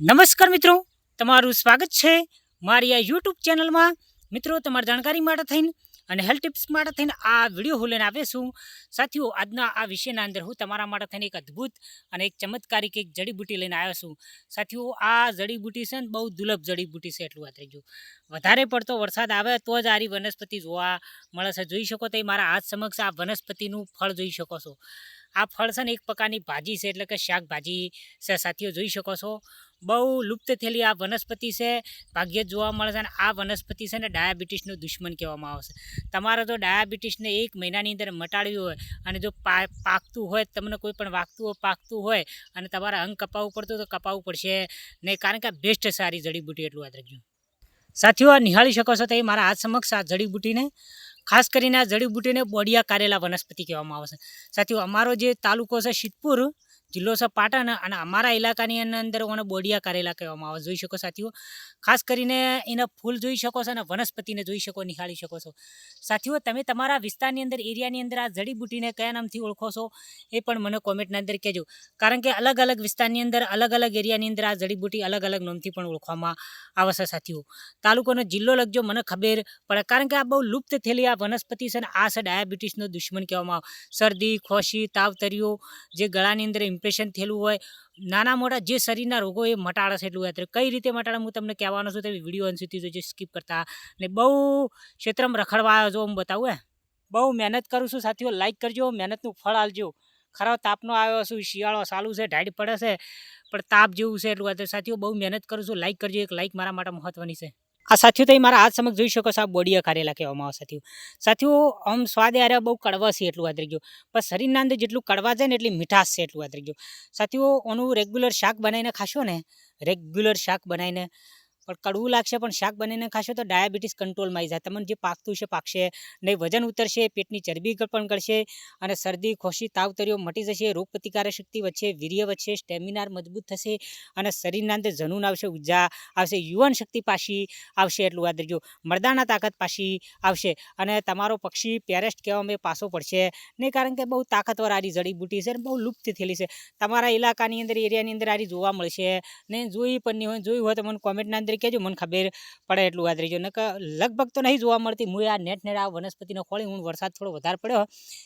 નમસ્કાર મિત્રો, તમારું સ્વાગત છે મારી આ યુટ્યુબ ચેનલમાં. મિત્રો, તમારી જાણકારી માટે થઈને અને હેલ્થ ટિપ્સ માટે થઈને આ વીડિયો હું લઈને આવે છું. સાથીઓ, આજના આ વિષયના અંદર હું તમારા માટે થઈને એક અદ્ભુત અને એક ચમત્કારિક એક જડીબુટી લઈને આવ્યો છું. સાથીઓ, આ જડીબુટી છે ને, બહુ દુર્લભ જડીબુટી છે, એટલું વાત થઈ ગયું. વધારે પડતો વરસાદ આવે તો જ આરી વનસ્પતિ જોવા મળે છે. જોઈ શકો તો મારા હાથ સમક્ષ આ વનસ્પતિનું ફળ જોઈ શકો છો. આ ફળ છે ને એક પ્રકારની ભાજી છે, એટલે કે શાકભાજી છે. સાથીઓ, જોઈ શકો છો. બહુ લુપ્ત થયેલી આ વનસ્પતિ છે. ભાગ્યે જ જોવા મળે છે અને આ વનસ્પતિ છે ને ડાયાબિટીસનું દુશ્મન કહેવામાં આવશે તમારે જો ડાયાબિટીસને એક મહિનાની અંદર મટાડવી હોય અને જો પાકતું હોય, તમને કોઈ પણ વાગતું હોય, પાકતું હોય અને તમારે અંગ કપાવવું પડતું તો કપાવવું પડશે. નહીં કારણ કે આ બેસ્ટ સારી જડીબુટી એટલું યાદ રાખજો. સાથીઓ, આ નિહાળી શકો છો તો એ મારા હાથ સમક્ષ આ જડીબુટીને. ખાસ કરીને આ જડીબુટીને બોડિયા કારેલા વનસ્પતિ કહેવામાં આવે છે. સાથીઓ, અમારો જે તાલુકો છે સિદ્ધપુર જિલ્લો છે પાટણ અને અમારા ઇલાકાની અંદર ઓને બોડિયા કારેલા કહેવામાં આવે જોઈ શકો સાથીઓ. ખાસ કરીને એના ફૂલ જોઈ શકો છો અને વનસ્પતિને જોઈ શકો, નિહાળી શકો છો. સાથીઓ, તમે તમારા વિસ્તારની અંદર, એરિયાની અંદર આ જડીબુટીને કયા નામથી ઓળખો છો એ પણ મને કોમેન્ટના અંદર કહેજો. કારણ કે અલગ અલગ વિસ્તારની અંદર, અલગ અલગ એરિયાની અંદર આ જડીબુટી અલગ અલગ નામથી પણ ઓળખવામાં આવે છે સાથીઓ. તાલુકોનો જિલ્લો લખજો, મને ખબર પડે. કારણ કે આ બહુ લુપ્ત થયેલી આ વનસ્પતિ છે ને, આ છે ડાયાબિટીસનો દુશ્મન કહેવામાં આવે. શરદી, ખોશી, તાવતરીઓ જે ગળાની અંદર ઇમ્પ્રેશન થયેલું હોય, નાના મોટા જે શરીરના રોગો એ મટાડે છે એટલું અત્યારે કઈ રીતે મટાડે હું તમને કહેવાનો છું તે વીડિયો અંત સુધી જોજો સ્કીપ કરતા. ને બહુ ક્ષેત્રમાં રખડવા જો હું બતાવું, હે. બહુ મહેનત કરું છું સાથીઓ લાઈક કરજો, મહેનતનું ફળ આલજો ખરાબ તાપનો આવ્યો છું શિયાળો ચાલુ છે, ઢાઢ પડે છે, પણ તાપ જેવું છે એટલું અત્યારે સાથીઓ, બહુ મહેનત કરું છું લાઈક કરજો, એક લાઈક મારા માટે મહત્ત્વની છે. આ સાથીઓ તમે મારા હાથ સમક્ષ જોઈ શકો છો, આ બોડિયા કારેલા કહેવામાં આવે સાથીઓ. સાથીઓ, આમ સ્વાદ યારે બહુ કડવા છે એટલું આદરી ગયું. પણ શરીરના અંદર જેટલું કડવા છે ને એટલી મીઠાશ છે એટલું આદરી ગયું. સાથીઓ, ઓનું રેગ્યુલર શાક બનાવીને ખાશો ને? રેગ્યુલર શાક બનાવીને પણ કડવું લાગશે, પણ શાક બનાવીને ખાશો તો ડાયાબિટીસ કંટ્રોલમાં આવી જાય. તમને જે પાકતું છે, પાકશે. નહીં, વજન ઉતરશે, પેટની ચરબી પણ કરશે અને શરદી, ખોશી, તાવતરીઓ મટી જશે રોગ પ્રતિકારક શક્તિ વધશે, વીર્ય વધશે સ્ટેમિનાર મજબૂત થશે અને શરીરના અંદર જનૂન આવશે, ઊર્જા આવશે, યુવાન શક્તિ પાછી આવશે એટલું યાદ રાખજો. મરદાના તાકાત પાછી આવશે અને તમારો પક્ષી પેરેસ્ટ કહેવામાં પાછો પડશે. નહીં, કારણ કે બહુ તાકાતવર આરી જડીબુટી છે અને બહુ લુપ્ત થયેલી છે. તમારા ઇલાકાની અંદર, એરિયાની અંદર આરી જોવા મળશે. ને જોઈ પણ નહીં હોય, જોયું હોય તો મને કોમેન્ટના અંદર કહેજો મને ખબર પડે એટલું યાદ રહેજો નકર લગભગ તો નહીં જોવા મળતી. હું આ નેટ નેટ આ વનસ્પતિનો ખોળી, હું વરસાદ થોડો વધારે પડ્યો.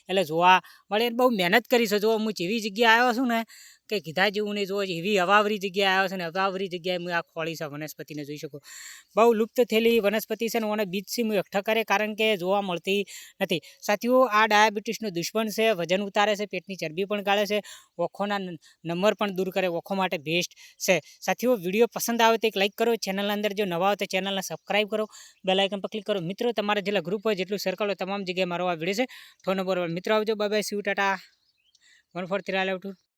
એટલે જોવા મળે બહુ મહેનત કરી છે. જો હું જેવી જગ્યાએ આવ્યો છું ને કે કીધા જેવું નહીં જોવો એવી અવાવરી જગ્યાએ આવ્યો છે ને અવાવરી જગ્યાએ હું આ ખોળી છે વનસ્પતિને જોઈ શકું. બહુ લુપ્ત થયેલી વનસ્પતિ છે ને મને બીજથી હું એકઠા કરે કારણ કે જોવા મળતી નથી. સાથીઓ, આ ડાયાબિટીસનો દુશ્મન છે, વજન ઉતારે છે, પેટની ચરબી પણ ગાળે છે, ઓખોના નંબર પણ દૂર કરે, ઓખો માટે બેસ્ટ છે. સાથીઓ, વીડિયો પસંદ આવે તો એક લાઇક કરો ચેનલના અંદર જો નવા હોય તો ચેનલને સબસ્ક્રાઈબ કરો બેલ આઇકન પર ક્લિક કરો. મિત્રો, તમારા જેટલા ગ્રુપ હોય, જેટલું સર્કલ હોય, તમામ જગ્યાએ મારો આ વીડિયો છે. ફોન નંબર મિત્રો આવજો. બાય બાય સીવ ટાટા વન ફોર થ્રી આલ ટુ